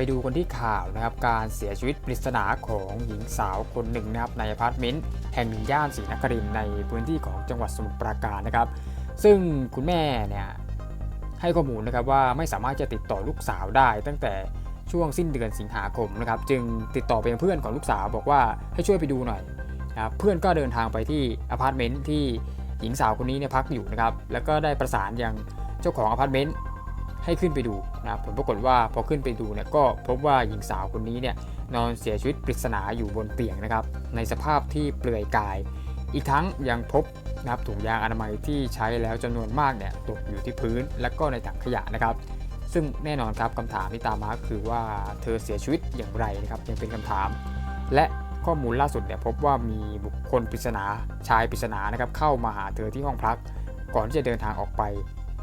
ไปดูกันที่ข่าวนะครับการเสียชีวิตปริศนาของหญิงสาวคนหนึ่งนะครับในอพาร์ตเมนต์แห่งหนึ่งย่านศรีนครินในพื้นที่ของจังหวัดสมุทรปราการนะครับ ซึ่งคุณแม่เนี่ยให้ข้อมูลนะครับว่าไม่สามารถจะติดต่อลูกสาวได้ ตั้งแต่ช่วงสิ้นเดือนสิงหาคมนะครับจึงติดต่อไปยังเพื่อนของลูกสาวบอกว่าให้ช่วยไปดูหน่อยนะครับเพื่อนก็เดินทางไปที่อพาร์ตเมนต์ที่หญิงสาวคนนี้เนี่ยพักอยู่นะครับแล้วก็ได้ประสานยังเจ้าของอพาร์ตเมนต์ ให้ขึ้นไปดูนะครับผลปรากฏว่าพอขึ้นไปดูเนี่ยก็พบว่าหญิงสาวคนนี้เนี่ยนอนเสียชีวิตปริศนาอยู่บนเตียงนะครับ ในสภาพที่เปลือยกาย อีกทั้งยังพบนะครับถุงยางอนามัยที่ใช้แล้วจำนวนมากเนี่ยตกอยู่ที่พื้น และก็ในถังขยะนะครับ ซึ่งแน่นอนครับคำถามที่ตามมาคือว่าเธอเสียชีวิตอย่างไรนะครับยังเป็นคำถาม และข้อมูลล่าสุดเนี่ยพบว่ามีบุคคลปริศนาชายปริศนานะครับเข้ามาหาเธอที่ห้องพัก ก่อนที่จะเดินทางออกไป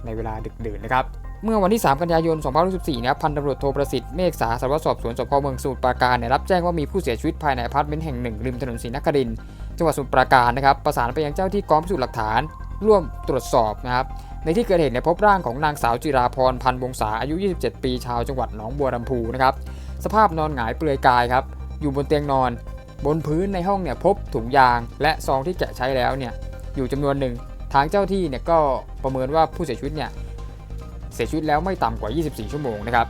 ในเวลาดึกดื่นนะครับ เมื่อวันที่ 3 กันยายน2014นะครับพันตำรวจโทประสิทธิ์เมฆสาสารวัตรสอบสวนสพเมืองสมุทรปราการเนี่ยรับแจ้งว่ามีผู้เสียชีวิตภายในอพาร์ตเมนต์แห่งหนึ่งริมถนนศรีนครินทร์จังหวัดสมุทรปราการนะครับประสานไปยังเจ้าที่กองพิสูจน์หลักฐาน ร่วมตรวจสอบนะครับในที่เกิดเหตุเนี่ยพบร่างของนางสาวจิราพรพันธ์วงศาอายุ 27 ปี ชาวจังหวัดหนองบัวลำพูนะครับสภาพนอนหงายเปลือยกายครับอยู่บนเตียงนอน บนพื้นในห้องเนี่ยพบถุงยาง และซองที่แกะใช้แล้วเนี่ยอยู่จำนวนหนึ่งทางเจ้าที่เนี่ยก็ประเมินว่าผู้เสียชีวิตเนี่ย เสียชีวิตแล้วไม่ต่ำกว่า 24 ชั่วโมงนะครับ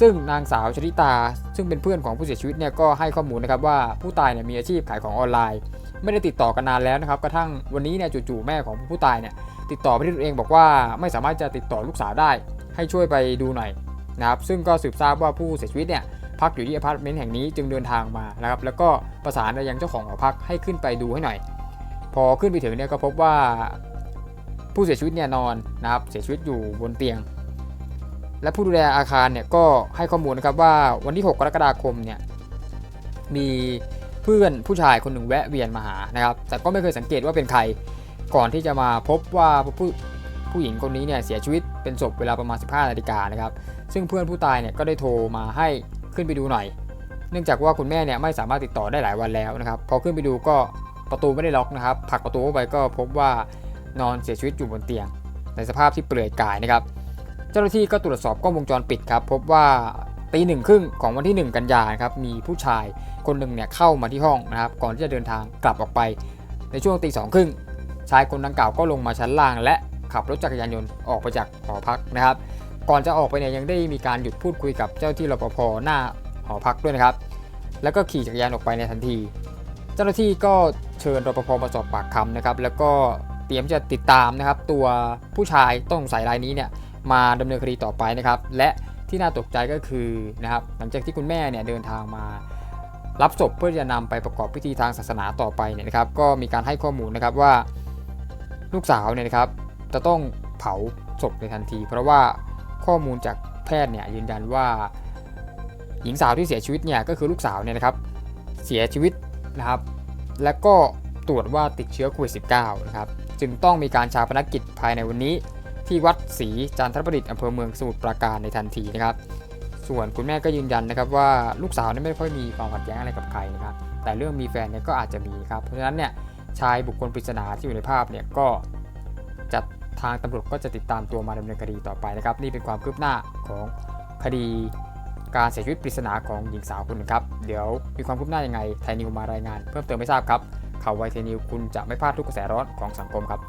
ซึ่งนางสาวชริตา ซึ่งเป็นเพื่อนของผู้เสียชีวิตเนี่ยก็ให้ข้อมูลนะครับว่าผู้ตายเนี่ยมีอาชีพขายของออนไลน์ ไม่ได้ติดต่อกันนานแล้วนะครับกระทั่งวันนี้เนี่ยจู่ๆแม่ของผู้ตายเนี่ยติดต่อไปที่ตัวเองบอกว่าไม่สามารถจะติดต่อลูกสาวได้ ให้ช่วยไปดูหน่อยนะครับซึ่งก็สืบทราบว่าผู้เสียชีวิตเนี่ยพักอยู่ที่อพาร์ตเมนต์แห่งนี้จึงเดินทางมานะครับแล้วก็ประสานไปยังเจ้าของหอพักให้ขึ้นไปดูให้หน่อย พอขึ้นไปถึงเนี่ยก็พบว่าผู้เสียชีวิตเนี่ยนอนนะครับเสียชีวิตอยู่บนเตียง และผู้ดูแลอาคารเนี่ยก็ให้ข้อมูลนะครับว่าวันที่ 6 กรกฎาคมเนี่ยมีเพื่อนผู้ชายคนหนึ่งแวะเวียนมาหานะครับ แต่ก็ไม่เคยสังเกตว่าเป็นใครก่อนที่จะมาพบว่าผู้ผู้หญิงคนนี้เนี่ยเสียชีวิตเป็นศพเวลาประมาณ 15นาฬิกานะครับ ซึ่งเพื่อนผู้ตายเนี่ยก็ได้โทรมาให้ขึ้นไปดูหน่อย เนื่องจากว่าคุณแม่เนี่ยไม่สามารถติดต่อได้หลายวันแล้วนะครับ พอขึ้นไปดูก็ประตูไม่ได้ล็อกนะครับ ผลักประตูเข้าไปก็พบว่านอนเสียชีวิตอยู่บนเตียง ในสภาพที่เปลือยกายนะครับ เจ้าหน้าที่ก็ตรวจสอบกล้องวงจรปิดครับพบว่าตีหนึ่งครึ่งของวันที่ 1 กันยายนครับมีผู้ชายคนหนึ่งเนี่ยเข้ามาที่ห้องนะครับก่อนที่จะเดินทางกลับออกไป ในช่วงตีสองครึ่งชายคนดังกล่าวก็ลงมาชั้นล่าง และขับรถจักรยานยนต์ออกไปจากหอพักนะครับ ก่อนจะออกไปเนี่ยยังได้มีการหยุดพูดคุยกับเจ้าที่รปภหน้าหอพักด้วยนะครับ แล้วก็ขี่จักรยานออกไปในทันที เจ้าหน้าที่ก็เชิญรปภมาสอบปากคำนะครับแล้วก็เตรียมจะติดตามนะครับตัวผู้ชายต้องสงสัยรายนี้เนี่ย มาดำเนินคดีต่อไปนะครับ และที่น่าตกใจก็คือนะครับหลังจากที่คุณแม่เนี่ยเดินทางมารับศพเพื่อจะนำไปประกอบพิธีทางศาสนาต่อไปเนี่ยนะครับ ก็มีการให้ข้อมูลนะครับว่าลูกสาวเนี่ยนะครับจะต้องเผาศพในทันที เพราะว่าข้อมูลจากแพทย์เนี่ยยืนยันว่า หญิงสาวที่เสียชีวิตเนี่ยก็คือลูกสาวเนี่ยนะครับเสียชีวิตนะครับ และก็ตรวจว่าติดเชื้อโควิด -19 นะครับจึงต้องมีการชาปนกิจภายในวันนี้ ที่วัดศรีจันทรประดิษฐ์อำเภอเมืองสมุทรปราการในทันทีนะครับ ส่วนคุณแม่ก็ยืนยันนะครับว่าลูกสาวนี่ยไม่ค่อยมีความขัดแย้งอะไรกับใครนะครับ แต่เรื่องมีแฟนเนี่ยก็อาจจะมีครับ เพราะฉะนั้นเนี่ยชายบุคคลปริศนาที่อยู่ในภาพเนี่ยก็จะทางตำรวจก็จะติดตามตัวมาดำเนินคดีต่อไปนะครับ นี่เป็นความคืบหน้าของคดีการเสียชีวิตปริศนาของหญิงสาวคนหนึ่งครับ เดี๋ยวมีความคืบหน้ายังไงไทยนิวมารายงาน เพิ่มเติมไม่ทราบครับข่าวไวไทยนิวคุณจะไม่พลาดทุกกระแสร้อนของสังคมครับ